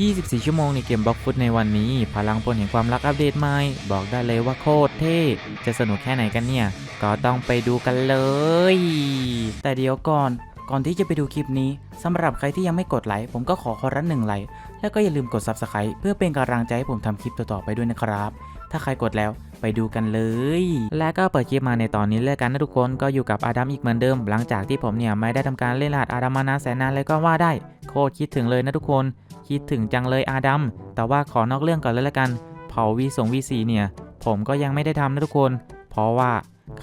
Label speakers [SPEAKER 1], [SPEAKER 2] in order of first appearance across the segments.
[SPEAKER 1] 24 ชั่วโมงในเกมบล็อกฟุตในวันนี้ พลังพลแห่งความรักอัปเดตใหม่ บอกได้เลยว่าโคตรเท่ จะสนุกแค่ไหนกันเนี่ย ก็ต้องไปดูกันเลย แต่เดี๋ยวก่อน ก่อนที่จะไปดูคลิปนี้สำหรับใครที่ยังไม่กดไลค์ ผมก็ขอขอรับหนึ่งไลค์ แล้วก็อย่าลืมกด Subscribe เพื่อเป็นกำลังใจให้ผมทำคลิปต่อๆไปด้วยนะครับ ถ้าใครกดแล้ว ไปดูกันเลย และก็เปิดคลิปมาในตอนนี้เลยกันนะทุกคนก็อยู่กับอาดัมอีกเหมือนเดิม หลังจากที่ผมเนี่ยไม่ได้ทำการเล่นรหัสอาดัมมานานแสนนานเลยก็ว่าได้ โคตรคิดถึงเลยนะทุกคน คิดถึงจังเลยอาดัมแต่ว่าขอนอกเรื่องก่อนเลยละกัน เผาวีสงวีสีเนี่ยผมก็ยังไม่ได้ทำนะทุกคน เพราะว่า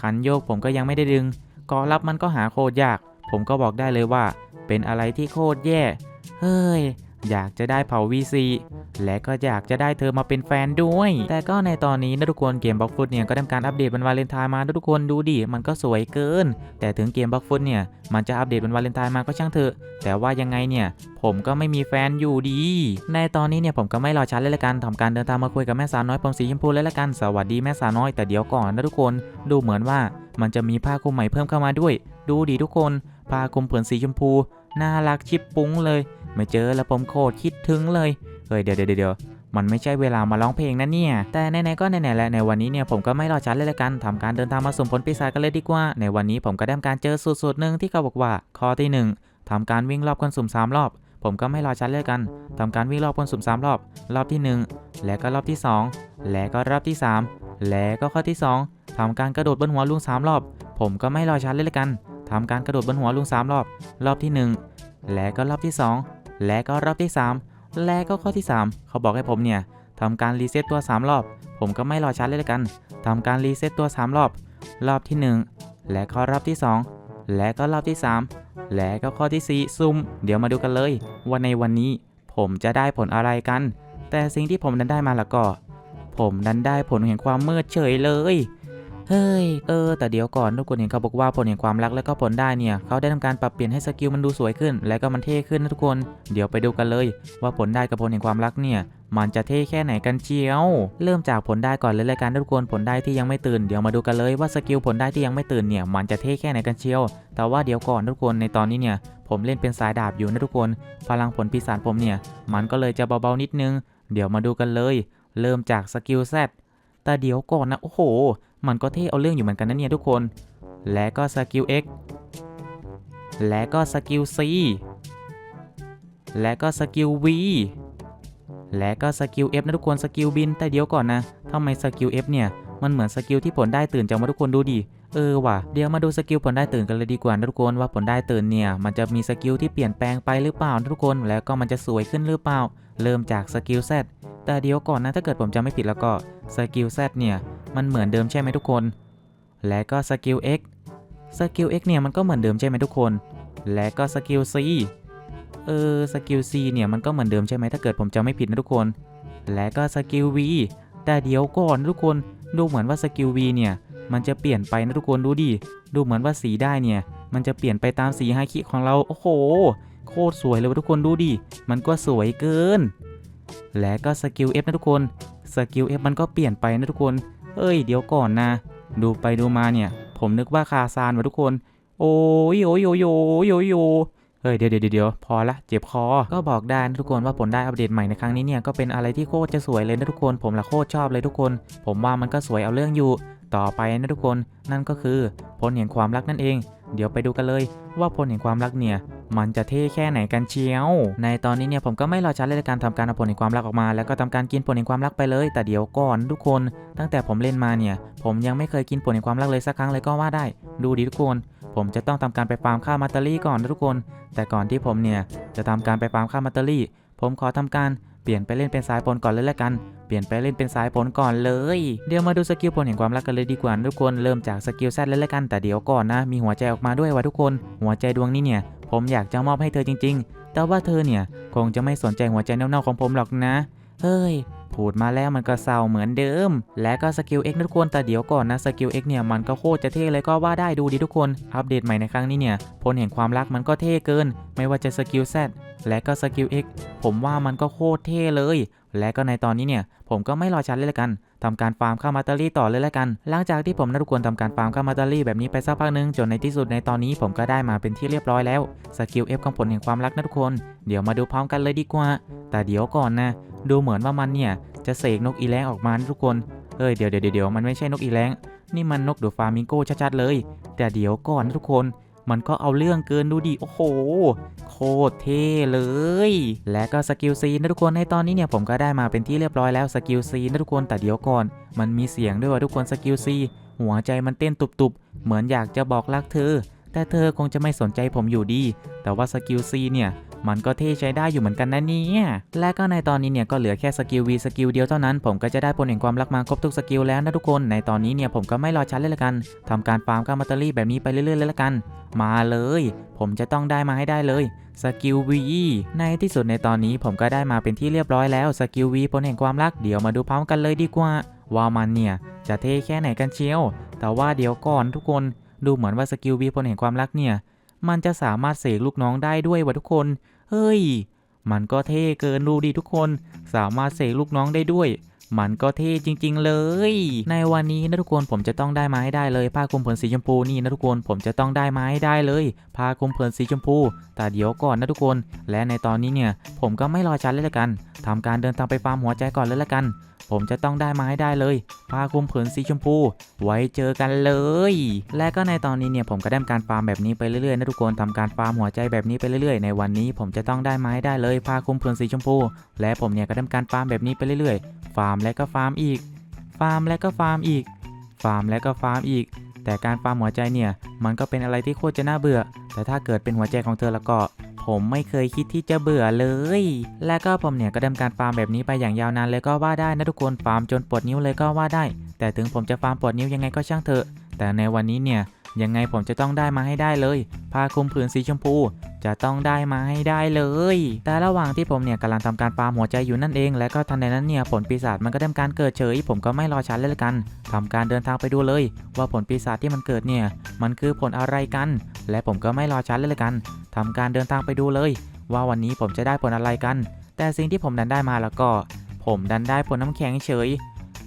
[SPEAKER 1] ขันโยกผมก็ยังไม่ได้ดึงกอรับมันก็หาโคตรยาก ผมก็บอกได้เลยว่า เป็นอะไรที่โคตรแย่ เฮ้ย อยากจะได้เผา VC และก็อยากจะได้เธอมาเป็นแฟนด้วย แต่ก็ในตอนนี้นะทุกคนเกมบล็อกฟุตเนี่ยก็ทำการอัปเดตวันวาเลนไทน์มานะทุกคนดูดิมันก็สวยเกิน แต่ถึงเกมบล็อกฟุตเนี่ยมันจะอัปเดตวันวาเลนไทน์มาก็ช่างเถอะแต่ว่ายังไงเนี่ยผมก็ไม่มีแฟนอยู่ดี ในตอนนี้เนี่ยผมก็ไม่รอช้าเลยละกันทำการเดินทางมาคุยกับแม่สาวน้อยผมสีชมพูเลยละกันสวัสดีแม่สาวน้อยแต่เดี๋ยวก่อนนะทุกคน ดูเหมือนว่ามันจะมีผ้าคลุมใหม่เพิ่มเข้ามาด้วย ดูดิทุกคนผ้าคลุมผืนสีชมพู น่ารักชิบปุ้งเลย ไม่เจอแล้วผมโคตรคิดถึงเลยเฮ้ยเดี๋ยวเดี๋ยวเดี๋ยวมันไม่ใช่เวลามาร้องเพลงนะเนี่ย แต่ไหนๆก็ไหนๆแล้วในวันนี้เนี่ยผมก็ไม่รอช้าเลยละกันทำการเดินทางมาสุ่มผลปีศาจกันเลยดีกว่า ในวันนี้ผมก็ได้ทำการเจอสูตรหนึ่งที่เขาบอกว่า ข้อที่หนึ่งทำการวิ่งรอบคนสุ่มสามรอบ ผมก็ไม่รอช้าเลยกันทำการวิ่งรอบคนสุ่มสามรอบ รอบที่หนึ่งและก็รอบที่สองและก็รอบที่สามและก็ข้อที่สองทำการกระโดดบนหัวลุงสามรอบ ผมก็ไม่รอช้าเลยละกันทำการกระโดดบนหัวลุงสามรอบ รอบที่หนึ่งและก็รอบที่สอง และก็รอบที่สามและก็ข้อที่สามเขาบอกให้ผมเนี่ยทำการรีเซ็ตตัวสามรอบ ผมก็ไม่รอช้าเลยละกันทำการรีเซ็ตตัวสามรอบ รอบที่หนึ่งและก็รอบที่สองและก็รอบที่สามและก็ข้อที่สี่ซุ่มเดี๋ยวมาดูกันเลยว่าในวันนี้ผมจะได้ผลอะไรกัน แต่สิ่งที่ผมนั้นได้มาล้วก็ ผมนั้นได้ผลแห่งความมืดเฉยเลย เฮ้ย เออ แต่เดี๋ยวก่อนทุกคนเห็นเขาบอกว่าผลแห่งความรักและก็ผลได้เนี่ย เขาได้ทำการปรับเปลี่ยนให้สกิลมันดูสวยขึ้น และก็มันเท่ขึ้นนะทุกคน เดี๋ยวไปดูกันเลย ว่าผลได้กับผลแห่งความรักเนี่ยมันจะเท่แค่ไหนกันเชียว เริ่มจากผลได้ก่อนเลยรายการทุกคนผลได้ที่ยังไม่ตื่น เดี๋ยวมาดูกันเลยว่าสกิลผลได้ที่ยังไม่ตื่นเนี่ย มันจะเท่แค่ไหนกันเชียว แต่ว่าเดี๋ยวก่อนทุกคนในตอนนี้เนี่ย ผมเล่นเป็นสายดาบอยู่นะทุกคน พลังผลปีศาจผมเนี่ย มันก็เลยจะเบาๆนิดนึง เดี๋ยวมาดูกันเลย เริ่มจากสกิล Z แต่เดี๋ยวก่อนนะโอ้โห มันก็เท่เอาเรื่องอยู่เหมือนกันนะเนี่ยทุกคน และก็สกิล X และก็สกิล C และก็สกิล V และก็สกิล F นะทุกคนสกิลบินแต่เดี๋ยวก่อนนะทำไมสกิล F เนี่ยมันเหมือนสกิลที่ผลได้ตื่นจังมาทุกคนดูดิเออว่ะเดี๋ยวมาดูสกิลผลได้ตื่นกันเลยดีกว่านะทุกคนว่าผลได้ตื่นเนี่ยมันจะมีสกิลที่เปลี่ยนแปลงไปหรือเปล่านะทุกคนแล้วก็มันจะสวยขึ้นหรือเปล่า เริ่มจากสกิล Z แต่เดี๋ยวก่อนนะถ้าเกิดผมจำไม่ผิดแล้วก็สกิล Z เนี่ย มันเหมือนเดิมใช่ไหมทุกคน และก็สกิล X สกิล X เนี่ยมันก็เหมือนเดิมใช่ไหมทุกคน และก็สกิล C เออสกิล C เนี่ยมันก็เหมือนเดิมใช่ไหมถ้าเกิดผมจำไม่ผิดนะทุกคน และก็สกิล V แต่เดี๋ยวก่อนทุกคนดูเหมือนว่าสกิล V เนี่ยมันจะเปลี่ยนไปนะทุกคนดูดิ ดูเหมือนว่าสีได้เนี่ย มันจะเปลี่ยนไปตามสีไฮคิของเรา โอ้โห โคตรสวยเลยวะทุกคนดูดิ มันก็สวยเกิน และก็สกิล F นะทุกคนสกิล F มันก็เปลี่ยนไปนะทุกคน เอ้ยเดี๋ยวก่อนนะ ดูไปดูมาเนี่ย ผมนึกว่าคาซานว่ะทุกคน โอ้ยโอ้ยโอ้ยโอ้ยโอ้ยโอ้ยเฮ้ยเดี๋ยวเดี๋ยวเดี๋ยวพอละเจ็บคอ ก็บอกได้นะทุกคนว่าผลได้อัปเดตใหม่ในครั้งนี้เนี่ยก็เป็นอะไรที่โคตรจะสวยเลยนะทุกคน ผมละโคตรชอบเลยทุกคน ผมว่ามันก็สวยเอาเรื่องอยู่ ต่อไปนะทุกคน นั่นก็คือผลแห่งความรักนั่นเอง เดี๋ยวไปดูกันเลยว่าผลแห่งความรักเนี่ย มันจะเท่แค่ไหนกันเชียว ในตอนนี้เนี่ยผมก็ไม่รอช้าเลยในการทำการเอาผลแห่งความรักออกมา แล้วก็ทำการกินผลแห่งความรักไปเลย แต่เดี๋ยวก่อนทุกคน ตั้งแต่ผมเล่นมาเนี่ย ผมยังไม่เคยกินผลแห่งความรักเลยสักครั้งเลยก็ว่าได้ ดูดิทุกคน ผมจะต้องทำการไปฟาร์มค่ามาตเตอรี่ก่อนนะทุกคน แต่ก่อนที่ผมเนี่ยจะทำการไปฟาร์มค่ามาตเตอรี่ ผมขอทำการ เปลี่ยนไปเล่นเป็นสายผลก่อนเลยละกัน เปลี่ยนไปเล่นเป็นสายผลก่อนเลย เดี๋ยวมาดูสกิลผลแห่งความรักกันเลยดีกว่าทุกคน เริ่มจากสกิลแซดเลยละกัน แต่เดี๋ยวก่อนนะ มีหัวใจออกมาด้วยว่ะทุกคน หัวใจดวงนี้เนี่ย ผมอยากจะมอบให้เธอจริง ๆ แต่ว่าเธอเนี่ยคงจะไม่สนใจหัวใจเน่าๆของผมหรอกนะ เฮ้ย พูดมาแล้วมันก็เศร้าเหมือนเดิม และก็สกิล X นะทุกคนแต่เดี๋ยวก่อนนะสกิล X เนี่ยมันก็โคตรจะเท่เลยก็ว่าได้ดูดีทุกคน อัปเดตใหม่ในครั้งนี้เนี่ยพลแห่งความรักมันก็เท่เกิน ไม่ว่าจะสกิล Z และก็สกิล X ผมว่ามันก็โคตรเท่เลย และก็ในตอนนี้เนี่ยผมก็ไม่รอช้าเลยละกัน ทำการฟาร์มข้าวมาตารี่ต่อเลยและกัน หลังจากที่ผมนะทุกคนทำการฟาร์มข้าวมาตารี่แบบนี้ไปสักพักหนึงจนในที่สุดในตอนนี้ผมก็ได้มาเป็นที่เรียบร้อยแล้วสกิล F ของผลแห่งความรักนะทุกคน เดี๋ยวมาดูพร้อมกันเลยดีกว่า แต่เดี๋ยวก่อนนะ ดูเหมือนว่ามันเนี่ยจะเสกนกอีแรงออกมาทุกคนเอ้ยเดี๋ยวเดี๋ยวเดี๋ยวมันไม่ใช่นกอีแรงนี่มันนกดอะฟาร์มิงโก้ชัดๆเลย แต่เดี๋ยวก่อนนะทุกคน มันก็เอาเรื่องเกินดูดิ โอ้โห โคตรเท่เลย และก็สกิลซีนะทุกคนในตอนนี้เนี่ยผมก็ได้มาเป็นที่เรียบร้อยแล้วสกิลซีนะทุกคนแต่เดี๋ยวก่อน มันมีเสียงด้วยว่าทุกคนสกิลซีหัวใจมันเต้นตุบๆ เหมือนอยากจะบอกรักเธอ แต่เธอคงจะไม่สนใจผมอยู่ดี แต่ว่าสกิลซีเนี่ยมันก็เท่ใช้ได้อยู่เหมือนกันนะเนี่ยและก็ในตอนนี้เนี่ยก็เหลือแค่สกิล V สกิลเดียวเท่านั้น ผมก็จะได้ผลแห่งความรักมาครบทุกสกิลแล้วนะทุกคน ในตอนนี้เนี่ยผมก็ไม่รอช้าเลยละกันทำการฟาร์มก้ามัตเตอรี่แบบนี้ไปเรื่อยๆเลยละกัน มาเลย ผมจะต้องได้มาให้ได้เลยสกิล V ในที่สุดในตอนนี้ผมก็ได้มาเป็นที่เรียบร้อยแล้วสกิล V ผลแห่งความรักเดี๋ยวมาดูพร้อมกันเลยดีกว่าว่ามันเนี่ยจะเท่แค่ไหนกันเชียว แต่ว่าเดี๋ยวก่อนทุกคน ดูเหมือนว่าสกิลวีพลแห่งความรักเนี่ย มันจะสามารถเสกลูกน้องได้ด้วยวะทุกคน เฮ้ย มันก็เท่เกินดูดีทุกคน สามารถเสกลูกน้องได้ด้วย มันก็เท่จริง ๆ เลย ในวันนี้นะทุกคนผมจะต้องได้มาให้ได้เลย ผ้าคลุมผืนสีชมพูนี่นะทุกคนผมจะต้องได้มาให้ได้เลย ผ้าคลุมผืนสีชมพู แต่เดี๋ยวก่อนนะทุกคน และในตอนนี้เนี่ยผมก็ไม่รอช้าเลยละกันทำการเดินทางไปฟาร์มหัวใจก่อนเลยละกัน ผมจะต้องได้มาให้ได้เลยผ้าคลุมผืนสีชมพู ไว้เจอกันเลย และก็ในตอนนี้เนี่ยผมก็ได้ทำการฟาร์มแบบนี้ไปเรื่อยๆนะทุกคนทำการฟาร์มหัวใจแบบนี้ไปเรื่อยๆ ในวันนี้ผมจะต้องได้มาให้ได้เลยผ้าคลุมผืนสีชมพู และผมเนี่ยก็ทำการฟาร์มแบบนี้ไปเรื่อยๆ ฟาร์มและก็ฟาร์มอีก ฟาร์มและก็ฟาร์มอีก ฟาร์มและก็ฟาร์มอีก แต่การฟาร์มหัวใจเนี่ย มันก็เป็นอะไรที่โคตรจะน่าเบื่อ แต่ถ้าเกิดเป็นหัวใจของเธอแล้วก็ ผมไม่เคยคิดที่จะเบื่อเลย และก็ผมเนี่ยก็ดำการฟาร์มแบบนี้ไปอย่างยาวนานเลยก็ว่าได้นะทุกคน ฟาร์มจนปวดนิ้วเลยก็ว่าได้ แต่ถึงผมจะฟาร์มปวดนิ้วยังไงก็ช่างเถอะ แต่ในวันนี้เนี่ย ยังไงผมจะต้องได้มาให้ได้เลยผ้าคลุมผืนสีชมพู จะต้องได้มาให้ได้เลย แต่ระหว่างที่ผมเนี่ยกำลังทำการฟาร์มหัวใจอยู่นั่นเอง และก็ทันใดนั้นเนี่ยผลปีศาจมันก็ทำการเกิดเฉย ผมก็ไม่รอช้าเลยละกันทำการเดินทางไปดูเลย ว่าผลปีศาจที่มันเกิดเนี่ยมันคือผลอะไรกัน และผมก็ไม่รอช้าเลยละกันทำการเดินทางไปดูเลย ว่าวันนี้ผมจะได้ผลอะไรกัน แต่สิ่งที่ผมดันได้มาแล้วก็ ผมดันได้ผลน้ำแข็งเฉย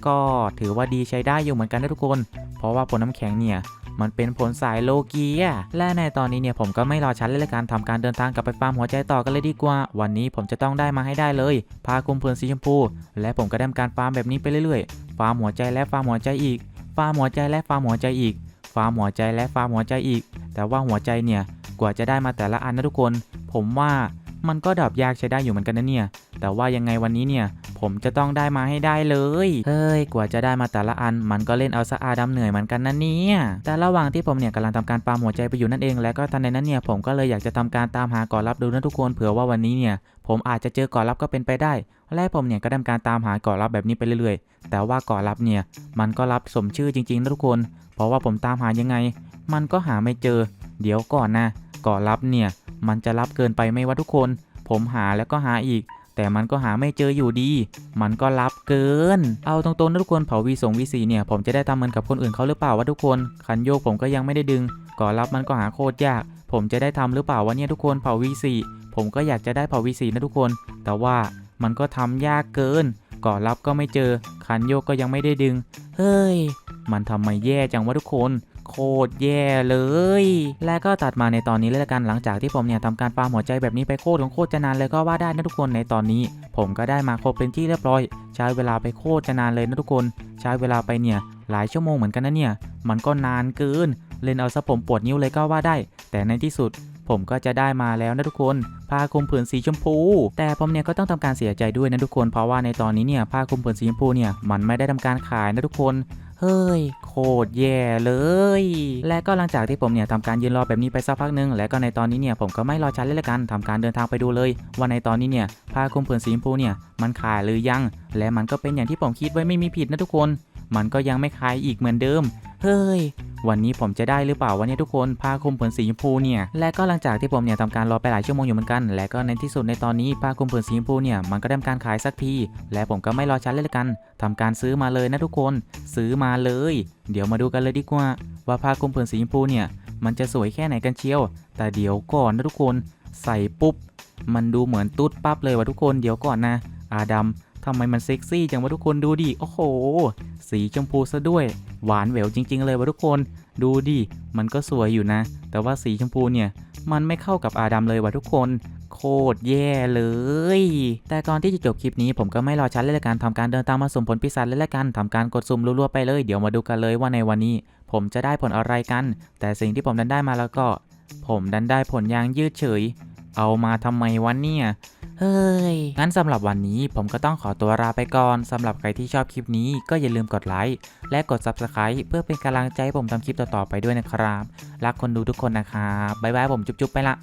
[SPEAKER 1] ก็ถือว่าดีใช้ได้อยู่เหมือนกันนะทุกคน เพราะว่าผลน้ำแข็งเนี่ย มันเป็นผลสายโลเกียและในตอนนี้เนี่ยผมก็ไม่รอช้าเลยละกันทำการเดินทางกลับไปฟาร์มหัวใจต่อกันเลยดีกว่า วันนี้ผมจะต้องได้มาให้ได้เลยพาคุมเพลินสีชมพู และผมก็ได้ทำการฟาร์มแบบนี้ไปเรื่อยๆ ฟาร์มหัวใจและฟาร์มหัวใจอีก ฟาร์มหัวใจและฟาร์มหัวใจอีก ฟาร์มหัวใจและฟาร์มหัวใจอีก แต่ว่าหัวใจเนี่ยกว่าจะได้มาแต่ละอันนะทุกคน ผมว่ามันก็ดับยากใช้ได้อยู่เหมือนกันนะเนี่ย แต่ว่ายังไงวันนี้เนี่ย ผมจะต้องได้มาให้ได้เลย เฮ้ย กว่าจะได้มาแต่ละอัน มันก็เล่นเอาสะอาดำเหนื่อยเหมือนกันนะเนี่ย แต่ระหว่างที่ผมเนี่ยกำลังทำการปาหัวใจไปอยู่นั่นเอง แล้วก็ทันในนั้นเนี่ยผมก็เลยอยากจะทำการตามหาก่อนรับดูนะทุกคนเผื่อว่าวันนี้เนี่ยผมอาจจะเจอก่อนรับก็เป็นไปได้ และผมเนี่ยก็ทำการตามหาก่อนรับแบบนี้ไปเรื่อยๆ แต่ว่าก่อนรับเนี่ยมันก็รับสมชื่อจริงๆนะทุกคน เพราะว่าผมตามหายังไง มันก็หาไม่เจอ เดี๋ยวก่อนนะก่อนรับเนี่ยมันจะรับเกินไปไหมวะทุกคน ผมหาแล้วก็หาอีก แต่มันก็หาไม่เจออยู่ดี มันก็ลับเกิน เอาตรงๆนะทุกคนเผาวีสงวีสีเนี่ย ผมจะได้ทำเหมือนกับคนอื่นเขาหรือเปล่าวะทุกคน คันโยกผมก็ยังไม่ได้ดึง ก่อรับมันก็หาโคตรยาก ผมจะได้ทำหรือเปล่าวะเนี่ยทุกคนเผาวีสีผมก็อยากจะได้เผาวีสีนะทุกคน แต่ว่ามันก็ทำยากเกิน ก่อรับก็ไม่เจอ คันโยกก็ยังไม่ได้ดึง เฮ้ย มันทำไมแย่จังวะทุกคน โคตรแย่เลย และก็ตัดมาในตอนนี้เลยละกันหลังจากที่ผมเนี่ยทำการฟาร์มหัวใจแบบนี้ไปโคตรของโคตรจะนานเลยก็ว่าได้นะทุกคนในตอนนี้ ผมก็ได้มาครบเป็นที่เรียบร้อย ใช้เวลาไปโคตรจะนานเลยนะทุกคน ใช้เวลาไปเนี่ยหลายชั่วโมงเหมือนกันนะเนี่ย มันก็นานเกิน เล่นเอาซะผมปวดนิ้วเลยก็ว่าได้ แต่ในที่สุดผมก็จะได้มาแล้วนะทุกคน ผ้าคลุมผืนสีชมพู แต่ผมเนี่ยก็ต้องทำการเสียใจด้วยนะทุกคน เพราะว่าในตอนนี้เนี่ยผ้าคลุมผืนสีชมพูเนี่ยมันไม่ได้ทำการขายนะทุกคน ฮ้ย โคตรแย่เลย และก็หลังจากที่ผมเนี่ยทำการยืนรอแบบนี้ไปสักพักหนึง และก็ในตอนนี้เนี่ยผมก็ไม่รอช้าเลยละกันทำการเดินทางไปดูเลย ว่าในตอนนี้เนี่ยผ้าคลุมผืนสีชมพูเนี่ยมันขายหรือยัง และมันก็เป็นอย่างที่ผมคิดไว้ไม่มีผิดนะทุกคน มันก็ยังไม่ขายอีกเหมือนเดิม เฮ้ย วันนี้ผมจะได้หรือเปล่าวันนี้ทุกคนผ้าคลุมผืนสีชมพูเนี่ย และก็หลังจากที่ผมเนี่ยทำการรอไปหลายชั่วโมงอยู่เหมือนกัน และก็ในที่สุดในตอนนี้ผ้าคลุมผืนสีชมพูเนี่ยมันก็ได้การขายสักที และผมก็ไม่รอช้าเลยละกันทำการซื้อมาเลยนะทุกคน ซื้อมาเลย เดี๋ยวมาดูกันเลยดีกว่า ว่าผ้าคลุมผืนสีชมพูเนี่ยมันจะสวยแค่ไหนกันเชียว แต่เดี๋ยวก่อนนะทุกคน ใส่ปุ๊บ มันดูเหมือนตุ๊ดปั๊บเลยว่ะทุกคน เดี๋ยวก่อนนะ อาดัม ทำไมมันเซ็กซี่จังวะทุกคนดูดิ โอ้โห สีชมพูซะด้วย หวานแหววจริง ๆ เลยวะทุกคน ดูดิ มันก็สวยอยู่นะ แต่ว่าสีชมพูเนี่ย มันไม่เข้ากับอาดัมเลยวะทุกคน โคตรแย่เลย แต่ก่อนที่จะจบคลิปนี้ผมก็ไม่รอช้าเลยละกันทำการเดินตามมาสุ่มผลพิศาจเลยละกันทำการกดสุ่มรัวๆไปเลย เดี๋ยวมาดูกันเลยว่าในวันนี้ ผมจะได้ผลอะไรกัน แต่สิ่งที่ผมดันได้มาแล้วก็ ผมดันได้ผลยางยืดเฉย เอามาทำไมวันเนี่ย ฮ้ย งั้นสำหรับวันนี้ผมก็ต้องขอตัวลาไปก่อนสำหรับใครที่ชอบคลิปนี้ก็อย่าลืมกดไลค์และกด Subscribe เพื่อเป็นกำลังใจให้ผมทำคลิปต่อๆไปด้วยนะครับ รักคนดูทุกคนนะครับบ๊ายบายผมจุ๊บๆไปละ